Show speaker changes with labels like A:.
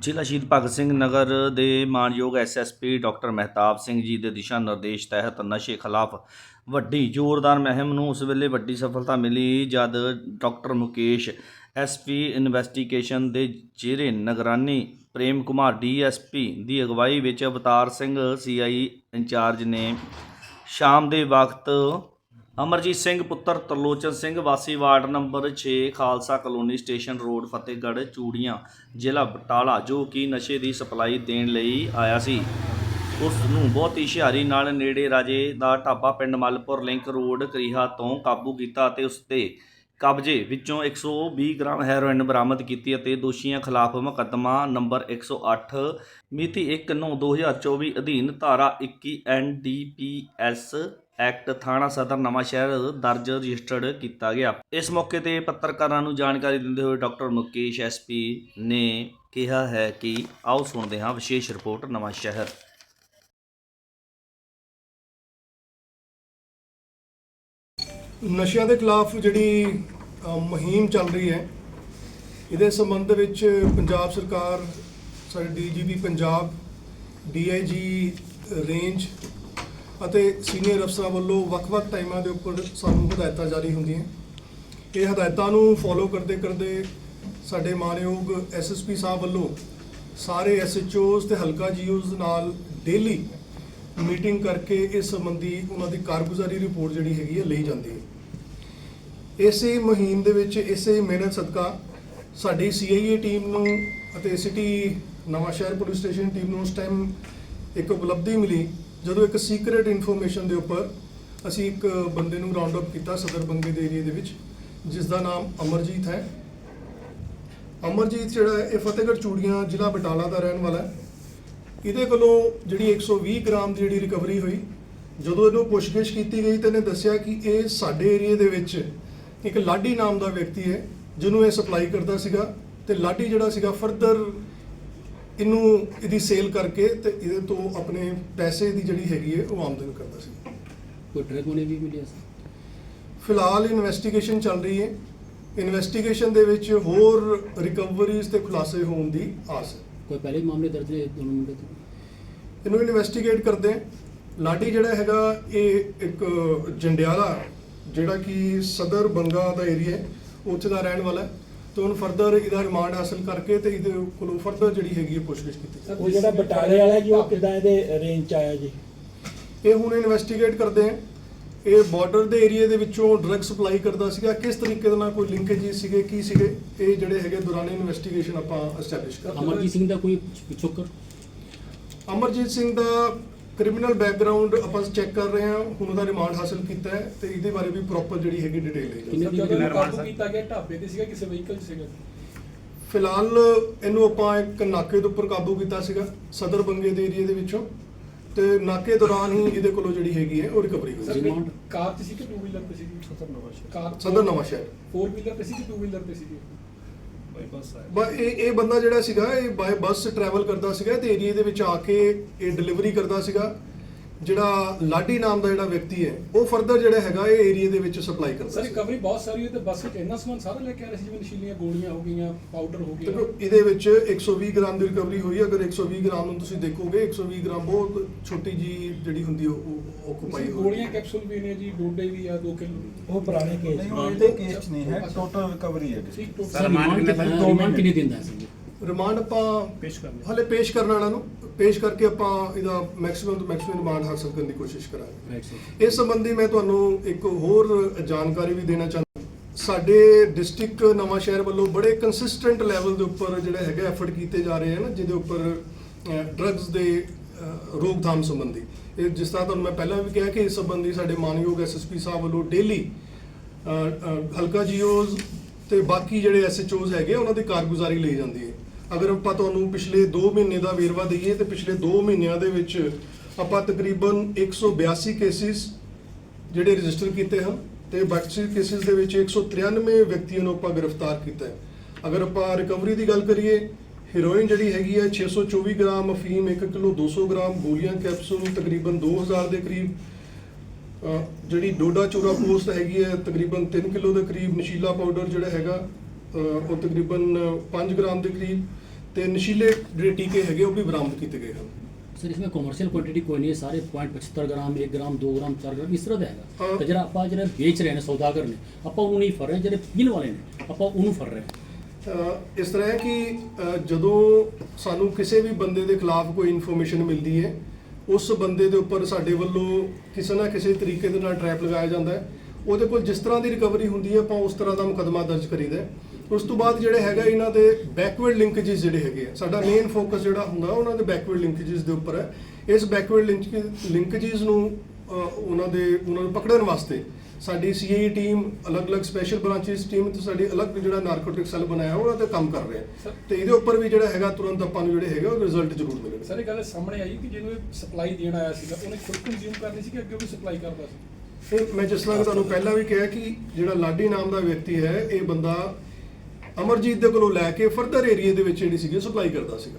A: ਜ਼ਿਲ੍ਹਾ ਸ਼ਹੀਦ ਭਗਤ ਸਿੰਘ ਨਗਰ ਦੇ ਮਾਨਯੋਗ ਐਸਐਸਪੀ ਡਾਕਟਰ ਮਹਿਤਾਬ ਸਿੰਘ ਜੀ ਦੇ ਦਿਸ਼ਾ ਨਿਰਦੇਸ਼ ਤਹਿਤ ਨਸ਼ੇ ਖਿਲਾਫ ਵੱਡੀ ਜ਼ੋਰਦਾਰ ਮੁਹਿੰਮ ਨੂੰ ਉਸ ਵੇਲੇ ਵੱਡੀ ਸਫਲਤਾ ਮਿਲੀ ਜਦ ਡਾਕਟਰ ਮੁਕੇਸ਼ ਐਸਪੀ ਇਨਵੈਸਟੀਗੇਸ਼ਨ ਦੇ ਜੇਰੇ ਨਿਗਰਾਨੀ ਪ੍ਰੇਮ ਕੁਮਾਰ ਡੀਐਸਪੀ ਦੀ ਅਗਵਾਈ ਵਿੱਚ ਅਵਤਾਰ ਸਿੰਘ ਸੀਆਈ ਇੰਚਾਰਜ ਨੇ ਸ਼ਾਮ ਦੇ ਵਕਤ ਅਮਰਜੀਤ ਸਿੰਘ ਪੁੱਤਰ ਤਰਲੋਚਨ ਸਿੰਘ, ਵਾਸੀ ward number 6 Khalsa colony station road, Fatehgarh, Churian, ਜ਼ਿਲ੍ਹਾ ਬਟਾਲਾ, ਜੋ ਕਿ ਨਸ਼ੇ ਦੀ ਸਪਲਾਈ ਦੇਣ ਲਈ ਆਇਆ ਸੀ। ਉਸ ਨੂੰ ਬਹੁਤ ਹੀ ਹੁਸ਼ਿਆਰੀ ਨਾਲ ਨੇੜੇ ਰਾਜੇ ਦਾ ਢਾਬਾ ਪਿੰਡ ਮਲਪੁਰ ਲਿੰਕ ਰੋਡ, ਕਰੀਹਾ ਤੋਂ ਕਾਬੂ ਕੀਤਾ ਅਤੇ ਉਸ ਤੇ ਕਬਜ਼ੇ ਵਿੱਚੋਂ 120 ਗ੍ਰਾਮ ਹੈਰੋਇਨ ਬਰਾਮਦ ਕੀਤੀ ਅਤੇ ਦੋਸ਼ੀਆਂ ਖਿਲਾਫ ਮੁਕੱਦਮਾ ਨੰਬਰ 108 ਮਿਤੀ 1/9/2024 ਅਧੀਨ ਧਾਰਾ 21 ਐਨਡੀਪੀਐਸ ਐਕਟ ਥਾਣਾ ਸਦਰ ਨਵਾਂ ਸ਼ਹਿਰ ਦਰਜ ਰਜਿਸਟਰਡ ਕੀਤਾ ਗਿਆ। ਇਸ ਮੌਕੇ ਤੇ ਪੱਤਰਕਾਰਾਂ ਨੂੰ ਜਾਣਕਾਰੀ ਦਿੰਦੇ ਹੋਏ ਡਾਕਟਰ ਮੁਕੇਸ਼ ਐਸਪੀ ਨੇ ਕਿਹਾ ਹੈ ਕਿ ਆਓ ਸੁਣਦੇ ਹਾਂ ਵਿਸ਼ੇਸ਼ ਰਿਪੋਰਟ ਨਵਾਂ ਸ਼ਹਿਰ।
B: ਨਸ਼ਿਆਂ ਦੇ ਖਿਲਾਫ ਜਿਹੜੀ ਮੁਹਿੰਮ ਚੱਲ ਰਹੀ ਹੈ, ਇਹਦੇ ਸੰਬੰਧ ਵਿੱਚ ਪੰਜਾਬ ਸਰਕਾਰ, ਸਾਡੇ ਡੀਜੀਪੀ ਪੰਜਾਬ ਡੀਆਈਜੀ ਰੇਂਜ ਅਤੇ ਸੀਨੀਅਰ ਅਫਸਰਾਂ ਵੱਲੋਂ ਵੱਖ-ਵੱਖ ਟਾਈਮਾਂ ਦੇ ਉੱਪਰ ਸਾਨੂੰ ਹਦਾਇਤਾਂ ਜਾਰੀ ਹੁੰਦੀਆਂ। ਇਹ ਹਦਾਇਤਾਂ ਨੂੰ ਫੋਲੋ ਕਰਦੇ ਕਰਦੇ ਸਾਡੇ ਮਾਨਯੋਗ ਐਸਐਸਪੀ ਸਾਹਿਬ ਵੱਲੋਂ ਸਾਰੇ ਐਸਐਚਓਜ਼ ਤੇ ਹਲਕਾ ਜੀਓਜ਼ ਨਾਲ ਡੇਲੀ ਮੀਟਿੰਗ ਕਰਕੇ ਇਸ ਸੰਬੰਧੀ ਉਹਨਾਂ ਦੀ ਕਾਰਗੁਜ਼ਾਰੀ ਰਿਪੋਰਟ ਜਿਹੜੀ ਹੈਗੀ ਹੈ ਲਈ ਜਾਂਦੀ ਹੈ। ਇਸੇ ਮੁਹਿੰਮ ਦੇ ਵਿੱਚ ਇਸੇ ਮਿਹਨਤ ਸਦਕਾ ਸਾਡੀ ਸੀਆਈਏ ਟੀਮ ਨੂੰ ਅਤੇ ਸਿਟੀ ਨਵਾਂ ਸ਼ਹਿਰ ਪੁਲਿਸ ਸਟੇਸ਼ਨ ਟੀਮ ਨੂੰ ਉਸ ਟਾਈਮ ਇੱਕ ਉਪਲਬਧੀ ਮਿਲੀ। ਜਦੋਂ ਇੱਕ ਸੀਕ੍ਰੀਟ ਇਨਫੋਰਮੇਸ਼ਨ ਦੇ ਉੱਪਰ ਅਸੀਂ ਇੱਕ ਬੰਦੇ ਨੂੰ ਰਾਉਂਡ ਅਪ ਕੀਤਾ ਸਦਰ ਬੰਗੇ ਦੇ ਏਰੀਆ ਦੇ ਵਿੱਚ ਜਿਸ ਦਾ ਨਾਮ ਅਮਰਜੀਤ ਹੈ। ਅਮਰਜੀਤ ਜਿਹੜਾ ਇਹ ਫਤਿਹਗੜ੍ਹ ਚੂੜੀਆਂ ਜ਼ਿਲ੍ਹਾ ਬਟਾਲਾ ਦਾ ਰਹਿਣ ਵਾਲਾ ਹੈ। ਇਹਦੇ ਕੋਲੋਂ ਜਿਹੜੀ 120 ਗ੍ਰਾਮ ਦੀ ਜਿਹੜੀ ਰਿਕਵਰੀ ਹੋਈ, ਜਦੋਂ ਇਹਨੂੰ ਪੁੱਛਗਿੱਛ ਕੀਤੀ ਗਈ ਤਾਂ ਇਹਨੇ ਦੱਸਿਆ ਕਿ ਇਹ ਸਾਡੇ ਏਰੀਆ ਦੇ ਵਿੱਚ ਇੱਕ ਲਾਡੀ ਨਾਮ ਦਾ ਵਿਅਕਤੀ ਹੈ, ਜਿਹਨੂੰ ਇਹ ਸਪਲਾਈ ਕਰਦਾ ਸੀਗਾ ਤੇ ਲਾਡੀ ਜਿਹੜਾ ਸੀਗਾ ਫਰਦਰ ਇਹਨੂੰ ਇਹਦੀ ਸੇਲ ਕਰਕੇ ਤੇ ਇਹਦੇ ਤੋਂ ਆਪਣੇ ਪੈਸੇ ਦੀ ਜਿਹੜੀ ਹੈਗੀ ਹੈ ਉਹ ਆਮਦਨ ਕਰਦਾ ਸੀ।
C: ਕੋਈ ਡਰਗ ਉਹਨੇ ਵੀ ਮਿਲਿਆ ਸੀ?
B: ਫਿਲਹਾਲ ਇਨਵੈਸਟੀਗੇਸ਼ਨ ਚੱਲ ਰਹੀ ਹੈ। ਇਨਵੈਸਟੀਗੇਸ਼ਨ ਦੇ ਵਿੱਚ ਹੋਰ ਰਿਕਵਰੀਜ਼ ਤੇ ਖੁਲਾਸੇ ਹੋਣ ਦੀ ਆਸ ਹੈ।
C: ਕੋਈ ਪਹਿਲੇ ਮਾਮਲੇ ਦਰਜ ਨੇ ਦੋਨੋਂ ਮੁੰਡੇ ਤੋਂ?
B: ਇਹਨੂੰ ਇਨਵੈਸਟੀਗੇਟ ਕਰਦੇ ਹਾਂ। ਲਾਡੀ ਜਿਹੜਾ ਹੈਗਾ ਇਹ ਇੱਕ ਜੰਡਿਆਲਾ ਜਿਹੜਾ ਕਿ ਸਦਰ ਬੰਗਾ ਦਾ ਏਰੀਆ ਹੈ ਉੱਥੇ ਦਾ ਰਹਿਣ ਵਾਲਾ ਹੈ। ਤੇ ਉਹਨੂੰ ਫਰਦਰ ਇਹਦਾ ਰਿਮਾਂਡ ਹਾਸਲ ਕਰਕੇ ਤੇ ਇਹਦੇ ਕੋਲੋਂ ਫਰਦਰ ਜਿਹੜੀ ਹੈਗੀ ਹੈ ਪੁੱਛਗਿੱਛ ਕੀਤੀ ਜਾਵੇ
D: ਉਹ ਜਿਹੜਾ ਬਟਾਲੇ ਵਾਲਾ ਜੀ ਉਹ ਕਿਦਾਂ ਇਹਦੇ ਰੇਂਜ ਚ ਆਇਆ ਜੀ?
B: ਇਹ ਹੁਣ ਇਨਵੈਸਟੀਗੇਟ ਕਰਦੇ ਹਾਂ ਇਹ ਬਾਰਡਰ ਦੇ ਏਰੀਆ ਦੇ ਵਿੱਚੋਂ ਡਰੱਗ ਸਪਲਾਈ ਕਰਦਾ ਸੀਗਾ। ਕਿਸ ਤਰੀਕੇ ਦੇ ਨਾਲ ਕੋਈ ਲਿੰਕੇजेस ਸੀਗੇ ਕੀ ਸੀਗੇ ਇਹ ਜਿਹੜੇ ਹੈਗੇ ਦੌਰਾਨ ਇਨਵੈਸਟੀਗੇਸ਼ਨ ਆਪਾਂ ਐਸਟੈਬਲਿਸ਼ ਕਰਦੇ ਹਾਂ
C: ਅਮਰਜੀਤ ਸਿੰਘ ਦਾ ਕੋਈ ਪਿਛੋਕਰ
B: ਅਮਰਜੀਤ ਸਿੰਘ ਦਾ ਕ੍ਰਿਮੀਨਲ ਬੈਕਗ੍ਰਾਉਂਡ ਆਪਾਂ ਚੈੱਕ ਕਰ ਰਹੇ ਹਾਂ ਹੁਣ ਉਹਦਾ ਰਿਮਾਂਡ ਹਾਸਲ ਕੀਤਾ ਹੈ ਤੇ ਇਹਦੇ ਬਾਰੇ ਵੀ ਪ੍ਰੋਪਰ ਜਿਹੜੀ ਹੈਗੀ ਡਿਟੇਲ ਲਈ
C: ਕਿੰਨੇ
B: ਜਾਊਗੀ
C: ਦਿਨ
E: ਜਦੋਂ
C: ਦੀ
E: ਇਹਨੂੰ ਕਾਬੂ ਕੀਤਾ ਗਿਆ ਢਾਬੇ ਤੇ ਸੀਗਾ ਕਿਸੇ ਵਹੀਕਲ 'ਚ ਸੀਗਾ?
B: ਫਿਲਹਾਲ ਇਹਨੂੰ ਆਪਾਂ ਇੱਕ ਨਾਕੇ ਦੇ ਉੱਪਰ ਕਾਬੂ ਕੀਤਾ ਸੀਗਾ ਸਦਰ ਬੰਗੇ ਦੇ ਏਰੀਆ ਦੇ ਵਿੱਚੋਂ। ਤੇ ਨਾਕੇ ਦੌਰਾਨ ਹੀ ਇਹਦੇ ਕੋਲੋਂ ਜਿਹੜੀ ਹੈਗੀ ਹੈ ਉਹ ਰਿਕਵਰੀ ਹੋਈ। ਸੀ?
E: ਕਾਰ 'ਚ ਸੀ ਕਿ ਟੂ ਵੀਲਰ ਤੇ ਸੀਗੀ ਸਦਰ ਨਵਾਂ ਸ਼ਹਿਰ ਕਾਰ
B: ਸਦਰ ਨਵਾਂ ਸ਼ਹਿਰ
E: ਫੋਰ ਵੀਲਰ ਤੇ ਸੀ ਕਿ ਟੂ ਵੀਲਰ ਤੇ ਸੀਗੀ
B: ਬਾ ਇਹ ਇਹ ਬੰਦਾ ਜਿਹੜਾ ਸੀਗਾ, ਇਹ ਬਾਏ ਬੱਸ ਟਰੈਵਲ ਕਰਦਾ ਸੀਗਾ ਤੇ ਏਰੀਆ ਦੇ ਵਿੱਚ ਆ ਕੇ ਇਹ ਡਿਲੀਵਰੀ ਕਰਦਾ ਸੀਗਾ। ਜਿਹੜਾ ਲਾਡੀ ਨਾਮ ਦਾ ਜਿਹੜਾ ਵਿਅਕਤੀ ਹੈ ਉਹ ਫਰਦਰ ਜਿਹੜਾ ਹੈਗਾ ਇਹ ਏਰੀਆ ਦੇ ਵਿੱਚ ਸਪਲਾਈ ਕਰਦਾ
E: ਸਰ
B: ਸੀ।
E: ਰਿਕਵਰੀ ਬਹੁਤ ਸਾਰੀ ਹੋਈ ਤੇ ਬੱਸ ਵਿੱਚ ਇੰਨਾ ਸਮਾਨ ਸਾਰਾ ਲੈ ਕੇ ਆ ਰਹੇ ਸੀ ਜਿਵੇਂ ਨਸ਼ੀਲੀਆਂ ਗੋਲੀਆਂ ਹੋ ਗਈਆਂ ਪਾਊਡਰ ਹੋ ਗਿਆ
B: ਦੇਖੋ ਇਹਦੇ ਵਿੱਚ 120 ਗ੍ਰਾਮ ਦੀ ਰਿਕਵਰੀ ਹੋਈ ਹੈ। ਅਗਰ 120 ਗ੍ਰਾਮ ਨੂੰ ਤੁਸੀਂ ਦੇਖੋਗੇ 120 ਗ੍ਰਾਮ ਬਹੁਤ ਛੋਟੀ ਜੀ ਜਿਹੜੀ ਹੁੰਦੀ ਹੈ ਉਹ ਆਕੂਪਾਈ ਹੋਈ।
E: ਗੋਲੀਆਂ ਕੈਪਸੂਲ ਵੀ ਨੇ ਜੀ ਡੋਡੇ ਵੀ ਆ 2 ਕਿਲੋ।
D: ਉਹ ਪੁਰਾਣੇ ਕੇਸ
F: ਨਹੀਂ ਉਹ ਇਹਦੇ ਕੇਸ 'ਚ ਨਹੀਂ ਹੈ ਟੋਟਲ ਰਿਕਵਰੀ ਹੈ।
E: ਠੀਕ ਟੋਟਲ
C: ਸਰ ਰਿਮਾਂਡ ਕਿੰਨੇ ਦਿੰਦਾ ਸੀ
B: ਰਿਮਾਂਡ ਆਪਾਂ
E: ਪੇਸ਼ ਕਰਨਾ
B: ਹਲੇ ਪੇਸ਼ ਕਰਨ ਵਾਲਾ ਨੂੰ ਪੇਸ਼ ਕਰਕੇ ਆਪਾਂ ਇਹਦਾ ਮੈਕਸਿਮਮ ਤੋਂ ਮੈਕਸਿਮਮ ਰਿਮਾਂਡ ਹਾਸਲ ਕਰਨ ਦੀ ਕੋਸ਼ਿਸ਼ ਕਰਾਂਗੇ। ਇਸ ਸੰਬੰਧੀ ਮੈਂ ਤੁਹਾਨੂੰ ਇੱਕ ਹੋਰ ਜਾਣਕਾਰੀ ਵੀ ਦੇਣਾ ਚਾਹੁੰਦਾ ਸਾਡੇ ਡਿਸਟ੍ਰਿਕਟ ਨਵਾਂ ਸ਼ਹਿਰ ਵੱਲੋਂ ਬੜੇ ਕੰਸਿਸਟੈਂਟ ਲੈਵਲ ਦੇ ਉੱਪਰ ਜਿਹੜਾ ਹੈਗਾ ਐਫਰਟ ਕੀਤੇ ਜਾ ਰਹੇ ਹਨ ਜਿਹਦੇ ਉੱਪਰ ਡਰੱਗਸ ਦੇ ਰੋਕਥਾਮ ਸੰਬੰਧੀ। ਇਹ ਜਿਸ ਤਰ੍ਹਾਂ ਤੁਹਾਨੂੰ ਮੈਂ ਪਹਿਲਾਂ ਵੀ ਕਿਹਾ ਕਿ ਇਸ ਸੰਬੰਧੀ ਸਾਡੇ ਮਾਨਯੋਗ ਐਸਐਸਪੀ ਸਾਹਿਬ ਵੱਲੋਂ ਡੇਲੀ ਹਲਕਾ ਜੀਓਜ਼ ਤੇ ਬਾਕੀ ਜਿਹੜੇ ਐਸਐਚਓਜ਼ ਹੈਗੇ ਉਹਨਾਂ ਦੀ ਕਾਰਗੁਜ਼ਾਰੀ ਲਈ ਜਾਂਦੀ ਹੈ। ਅਗਰ ਆਪਾਂ ਤੁਹਾਨੂੰ ਪਿਛਲੇ 2 ਮਹੀਨੇ ਦਾ ਵੇਰਵਾ ਦਈਏ ਤੇ ਪਿਛਲੇ 2 ਮਹੀਨਿਆਂ ਦੇ ਵਿੱਚ ਆਪਾਂ ਤਕਰੀਬਨ 182 ਕੇਸਿਸ ਜਿਹੜੇ ਰਜਿਸਟਰ ਕੀਤੇ ਹਨ ਤੇ ਬਾਕੀ ਕੇਸਿਸ ਦੇ ਵਿੱਚ 193 ਵਿਅਕਤੀਆਂ ਨੂੰ ਆਪਾਂ ਗ੍ਰਿਫਤਾਰ ਕੀਤਾ ਹੈ। ਅਗਰ ਆਪਾਂ ਰਿਕਵਰੀ ਦੀ ਗੱਲ ਕਰੀਏ ਹੀਰੋਇਨ ਜਿਹੜੀ ਹੈਗੀ ਹੈ 624 ਗ੍ਰਾਮ ਅਫੀਮ 1 ਕਿਲੋ 200 ਗ੍ਰਾਮ ਗੋਲੀਆਂ ਕੈਪਸੂਲ ਤਕਰੀਬਨ 2000 ਦੇ ਕਰੀਬ ਜਿਹੜੀ ਡੋਡਾ ਚੂਰਾ ਪੋਸਟ ਹੈਗੀ ਹੈ, ਤਕਰੀਬਨ 3 ਕਿਲੋ ਦੇ ਕਰੀਬ ਨਸ਼ੀਲਾ ਪਾਊਡਰ ਜਿਹੜਾ ਹੈਗਾ ਉਹ ਤਕਰੀਬਨ 5 ਗ੍ਰਾਮ ਦੇ ਕਰੀਬ। ਤੇ ਨਸ਼ੀਲੇ ਜਿਹੜੇ ਟੀਕੇ ਹੈਗੇ ਉਹ ਵੀ ਬਰਾਮਦ ਕੀਤੇ ਗਏ ਹਨ
C: ਸਰ ਇਸमें ਕਮਰਸ਼ੀਅਲ ਕੁਆਂਟੀਟੀ ਕੋਈ ਨਹੀਂ ਹੈ ਸਾਰੇ 0.75 ਗ੍ਰਾਮ 1 ਗ੍ਰਾਮ 2 ਗ੍ਰਾਮ 4 ਗ੍ਰਾਮ ਇਸ ਤਰ੍ਹਾਂ ਦਾ ਹੈਗਾ। ਤੇ ਜਿਹੜਾ ਆਪਾਂ ਜਿਹੜੇ ਵੇਚ ਰਹੇ ਨੇ ਸੌਦਾਗਰ ਨੇ ਆਪਾਂ ਉਹਨੂੰ ਨਹੀਂ ਫੜ ਰਹੇ ਜਿਹੜੇ ਪੀਣ ਵਾਲੇ ਨੇ ਆਪਾਂ ਉਹਨੂੰ ਫੜ ਰਹੇ
B: ਇਸ ਤਰ੍ਹਾਂ ਹੈ ਕਿ ਜਦੋਂ ਸਾਨੂੰ ਕਿਸੇ ਵੀ ਬੰਦੇ ਦੇ ਖਿਲਾਫ ਕੋਈ ਇਨਫੋਰਮੇਸ਼ਨ ਮਿਲਦੀ ਹੈ ਉਸ ਬੰਦੇ ਦੇ ਉੱਪਰ ਸਾਡੇ ਵੱਲੋਂ ਕਿਸੇ ਨਾ ਕਿਸੇ ਤਰੀਕੇ ਦੇ ਨਾਲ ਟਰੈਪ ਲਗਾਇਆ ਜਾਂਦਾ ਹੈ ਉਹਦੇ ਕੋਲ ਜਿਸ ਤਰ੍ਹਾਂ ਦੀ ਰਿਕਵਰੀ ਹੁੰਦੀ ਹੈ ਆਪਾਂ ਉਸ ਤਰ੍ਹਾਂ ਦਾ ਮੁਕੱਦਮਾ ਦਰਜ ਕਰੀਦਾ ਹੈ। ਉਸ ਤੋਂ ਬਾਅਦ ਜਿਹੜੇ ਹੈਗਾ ਇਹਨਾਂ ਦੇ ਬੈਕਵਰਡ ਲਿੰਕੇजेस ਜਿਹੜੇ ਹੈਗੇ ਆ ਸਾਡਾ ਮੇਨ ਫੋਕਸ ਜਿਹੜਾ ਹੁੰਦਾ ਉਹਨਾਂ ਦੇ ਬੈਕਵਰਡ ਲਿੰਕੇजेस ਦੇ ਉੱਪਰ ਹੈ। ਇਸ ਬੈਕਵਰਡ ਲਿੰਕੇजेस ਨੂੰ ਉਹਨਾਂ ਦੇ ਉਹਨਾਂ ਨੂੰ ਪਕੜਨ ਵਾਸਤੇ ਸਾਡੀ ਸੀਆਈ ਟੀਮ ਅਲੱਗ-ਅਲੱਗ ਸਪੈਸ਼ਲ ਬ੍ਰਾਂਚਸ ਟੀਮ ਤੇ ਸਾਡੀ ਅਲੱਗ ਜਿਹੜਾ ਨਾਰਕੋਟਿਕ ਸੈੱਲ ਬਣਾਇਆ ਉਹਨਾਂ ਤੇ ਕੰਮ ਕਰ ਰਹੇ।
E: ਆ
B: ਤੇ ਇਹਦੇ ਉੱਪਰ ਵੀ ਜਿਹੜਾ ਹੈਗਾ ਤੁਰੰਤ ਆਪਾਂ ਨੂੰ ਜਿਹੜੇ ਹੈਗਾ ਉਹ ਰਿਜ਼ਲਟ ਜ਼ਰੂਰ ਮਿਲਣਗੇ।
E: ਸਰ ਇਹ ਗੱਲ ਸਾਹਮਣੇ ਆਈ ਕਿ ਜਿਹਨੂੰ ਇਹ ਸਪਲਾਈ ਦੇਣ ਆਇਆ ਸੀਗਾ ਉਹਨੇ ਖੁਦ ਕੰਜ਼ਿਊਮ ਕਰਨੀ ਸੀ ਕਿ ਅੱਗੇ ਉਹ ਸਪਲਾਈ ਕਰਦਾ ਸੀ?
B: ਇਹ ਮੈਂ ਜਿਸ ਤਰ੍ਹਾਂ ਤੁਹਾਨੂੰ ਪਹਿਲਾਂ ਵੀ ਕਿਹਾ ਕਿ ਜਿਹੜਾ ਲਾਡੀ ਨਾਮ ਦਾ ਵਿਅਕਤੀ ਹੈ ਇਹ ਬੰਦਾ ਅਮਰਜੀਤ ਦੇ ਕੋਲੋਂ ਲੈ ਕੇ ਫਰਦਰ ਏਰੀਆ ਦੇ ਵਿੱਚ ਜਿਹੜੀ ਸੀਗੀ ਸਪਲਾਈ ਕਰਦਾ ਸੀਗਾ।